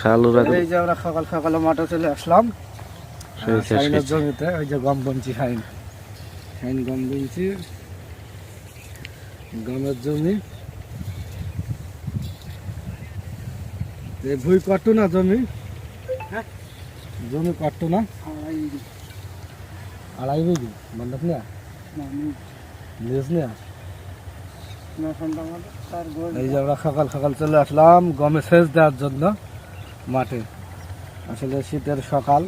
খালুরা এই যে আমরা সকাল সকালে মাঠে চলে আসলাম। জমিতে ওই যে গম বঞ্চি শাইন শাইন গম বঞ্চি গমের জমি। এই ভুই কাটতো না জমি? জমি কাটতো না? আড়াই বিঘি। মন্ডপ নেয়া? এই যে আমরা সকাল সকাল চলে আসলাম গমে সেচ দেওয়ার জন্য। মাঠে। আসলে শীতের সকাল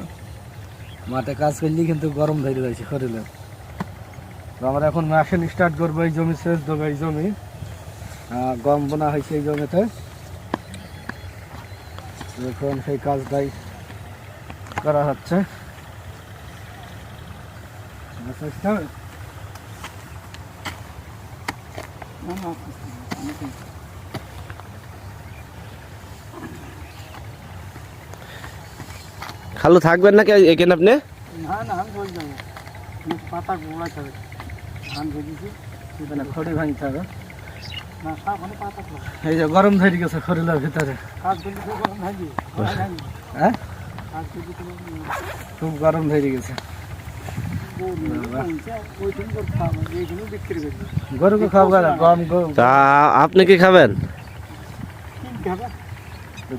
মাঠে কাজ করলেই কিন্তু গরম ধরে রয়েছে শরীরে। তো আমরা এখন মেশিন স্টার্ট করব এই জমি সেচ দেবো এই জমি। গম বোনা হয়েছে এই জমিতে। এখন সেই কাজটাই করা হচ্ছে। আচ্ছা, আচ্ছা। খালু থাকবেন নাকি এখানে আপনি? না না আমি বই যাব পাতা গোড়াতে হবে। ধান ভেজেছি সেখানে খড়ি ভাঙতে হবে। না এই যে গরম ধরে গেছে খড়িলার ভিতরে। হ্যাঁ? খুব গরম ধরে গেছে। আপনি কি খাবেন?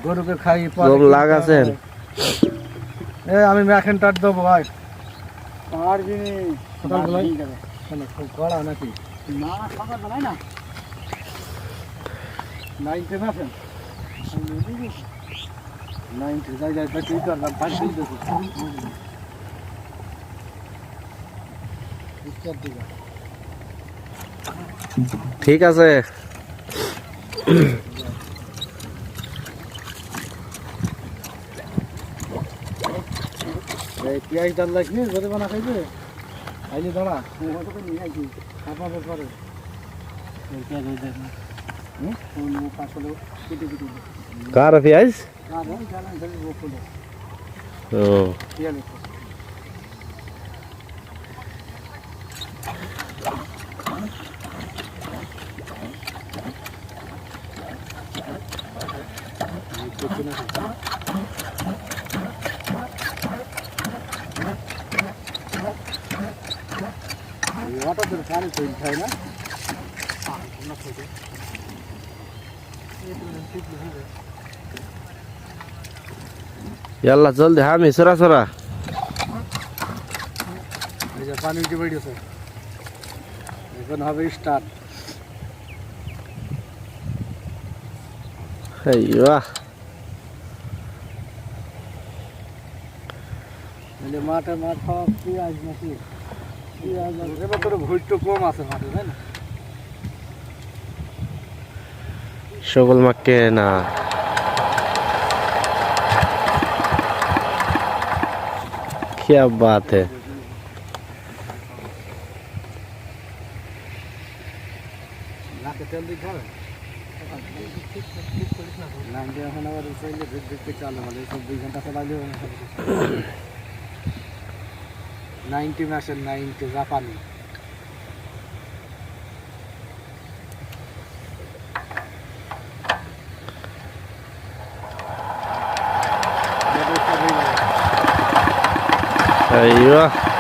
গরুকে খাই গম লাগাছেন? এ আমি ম্যাখেন টাট দেবো ভাই। সকালবেলায় কেন, খুব কড়া নাকি? নাইনটি পার্সেন্ট নাইনটি যাই যাই তুই করলাম পাঁচ দিন দেখি ঠিক আছে। এই পেঁয়াজ ডাল লাগনি যদি বানা খাইবে? আইলি দাঁড়া। নিয়ে আইছি আপনার পরে কার পেঁয়াজ? ও। পেঁয়াজ হঠাৎ সারি তৈরি খায় না ইয়াল্লা জলদি হামি সরা সরা এই যে পানি উঠে বেরিয়েছে এখন হবে স্টার্ট এই বাহ এই যে মাঠে মাঠ খাওয়া পেঁয়াজ নাকি পেঁয়াজ এবার তোর ভুট্টো কম আছে মাঠে তাই না সকল মাকে না क्या बात है নাকে তেল দিতে হবে লাইন দিয়ে এখন আবার চাইলে ভিড় ভিড়তে চালু হলে সব দুই ঘন্টা চালালে 1909 Japanese. Ahí va.